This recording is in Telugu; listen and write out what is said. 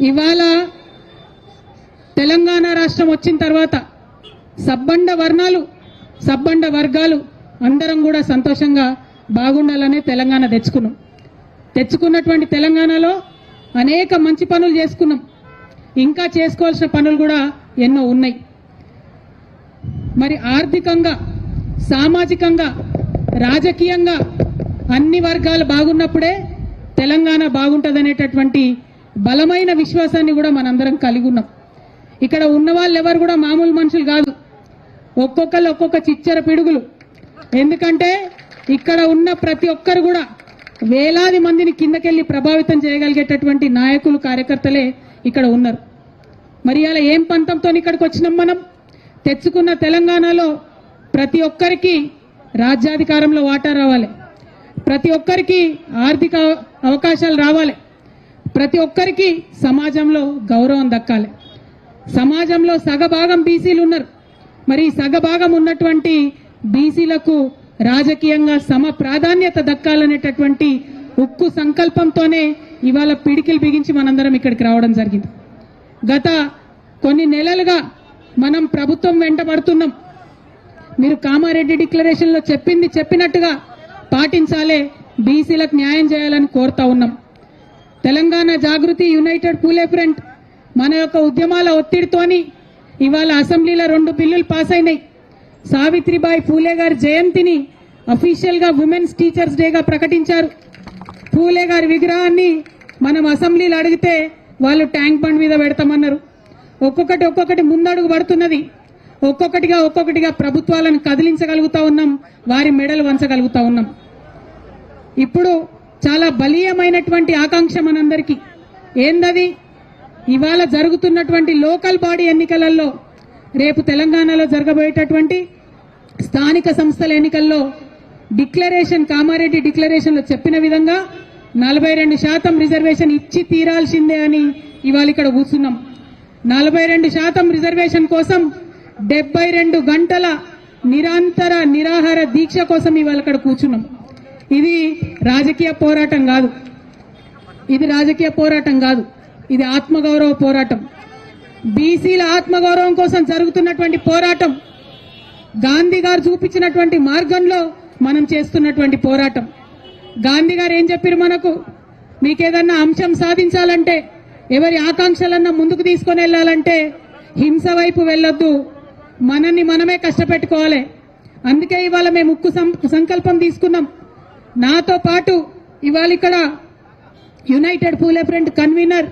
ఇవాళ తెలంగాణ రాష్ట్రం వచ్చిన తర్వాత సబ్బండ వర్ణాలు సబ్బండ వర్గాలు అందరం కూడా సంతోషంగా బాగుండాలనే తెలంగాణ తెచ్చుకున్నాం. తెచ్చుకున్నటువంటి తెలంగాణలో అనేక మంచి పనులు చేసుకున్నాం. ఇంకా చేసుకోవాల్సిన పనులు కూడా ఎన్నో ఉన్నాయి. మరి ఆర్థికంగా సామాజికంగా రాజకీయంగా అన్ని వర్గాలు బాగున్నప్పుడే తెలంగాణ బాగుంటుందనేటటువంటి బలమైన విశ్వాసాన్ని కూడా మనందరం కలిగి ఉన్నాం. ఇక్కడ ఉన్న వాళ్ళు ఎవరు కూడా మామూలు మనుషులు కాదు. ఒక్కొక్కరు ఒక్కొక్క చిచ్చర పిడుగులు. ఎందుకంటే ఇక్కడ ఉన్న ప్రతి ఒక్కరు కూడా వేలాది మందిని కిందకెళ్ళి ప్రభావితం చేయగలిగేటటువంటి నాయకులు కార్యకర్తలే ఇక్కడ ఉన్నారు. మరి అలా ఏం పంతంతో ఇక్కడికి వచ్చినాం మనం? తెచ్చుకున్న తెలంగాణలో ప్రతి ఒక్కరికి రాజ్యాధికారంలో వాటా రావాలి. ప్రతి ఒక్కరికి ఆర్థిక అవకాశాలు రావాలి. ప్రతి ఒక్కరికి సమాజంలో గౌరవం దక్కాలి. సమాజంలో సగభాగం బీసీలు ఉన్నారు. మరి సగభాగం ఉన్నటువంటి బీసీలకు రాజకీయంగా సమ ప్రాధాన్యత దక్కాలనేటటువంటి ఉక్కు సంకల్పంతోనే ఇవాళ పిడికిలు బిగించి మనందరం ఇక్కడికి రావడం జరిగింది. గత కొన్ని నెలలుగా మనం ప్రభుత్వం వెంటబడుతున్నాం మీరు కామారెడ్డి డిక్లరేషన్లో చెప్పింది చెప్పినట్టుగా పాటించాలే బీసీలకు న్యాయం చేయాలని కోరుతా ఉన్నాం. తెలంగాణ జాగృతి యునైటెడ్ పూలే ఫ్రంట్ మన యొక్క ఉద్యమాల ఒత్తిడితోని ఇవాళ అసెంబ్లీలో రెండు బిల్లులు పాస్ అయినాయి. సావిత్రిబాయి పూలే గారి జయంతిని అఫీషియల్గా ఉమెన్స్ టీచర్స్ డేగా ప్రకటించారు. పూలే గారి విగ్రహాన్ని మనం అసెంబ్లీలో అడిగితే వాళ్ళు ట్యాంక్ బండ్ మీద పెడతామన్నారు. ఒక్కొక్కటి ఒక్కొక్కటి ముందడుగు పడుతున్నది. ఒక్కొక్కటిగా ఒక్కొక్కటిగా ప్రభుత్వాలను కదిలించగలుగుతా ఉన్నాం వారి మెడలు వంచగలుగుతా ఉన్నాం. ఇప్పుడు చాలా బలీయమైనటువంటి ఆకాంక్ష మనందరికీ. ఏందది? ఇవాళ జరుగుతున్నటువంటి లోకల్ బాడీ ఎన్నికలలో రేపు తెలంగాణలో జరగబోయేటటువంటి స్థానిక సంస్థల ఎన్నికల్లో డిక్లరేషన్ కామారెడ్డి డిక్లరేషన్లో చెప్పిన విధంగా నలభై రెండు శాతం రిజర్వేషన్ ఇచ్చి తీరాల్సిందే అని ఇవాళ ఇక్కడ కూర్చున్నాం. నలభై రెండు శాతం రిజర్వేషన్ కోసం డెబ్బై రెండు గంటల నిరంతర నిరాహార దీక్ష కోసం ఇవాళ ఇక్కడ కూర్చున్నాం. ఇది రాజకీయ పోరాటం కాదు. ఇది రాజకీయ పోరాటం కాదు. ఇది ఆత్మగౌరవ పోరాటం. బీసీల ఆత్మగౌరవం కోసం జరుగుతున్నటువంటి పోరాటం గాంధీ గారు చూపించినటువంటి మార్గంలో మనం చేస్తున్నటువంటి పోరాటం. గాంధీ గారు ఏం చెప్పారు మనకు? మీకేదన్నా అంశం సాధించాలంటే ఎవరి ఆకాంక్షలన్నా ముందుకు తీసుకొని వెళ్ళాలంటే హింస వైపు వెళ్ళొద్దు. మనల్ని మనమే కష్టపెట్టుకోవాలి. అందుకే ఇవాళ మేము ఉక్కు సం- సంకల్పం తీసుకున్నాం. నాతో పాటు ఇవాళ ఇక్కడ యునైటెడ్ పూలే ఫ్రంట్ కన్వీనర్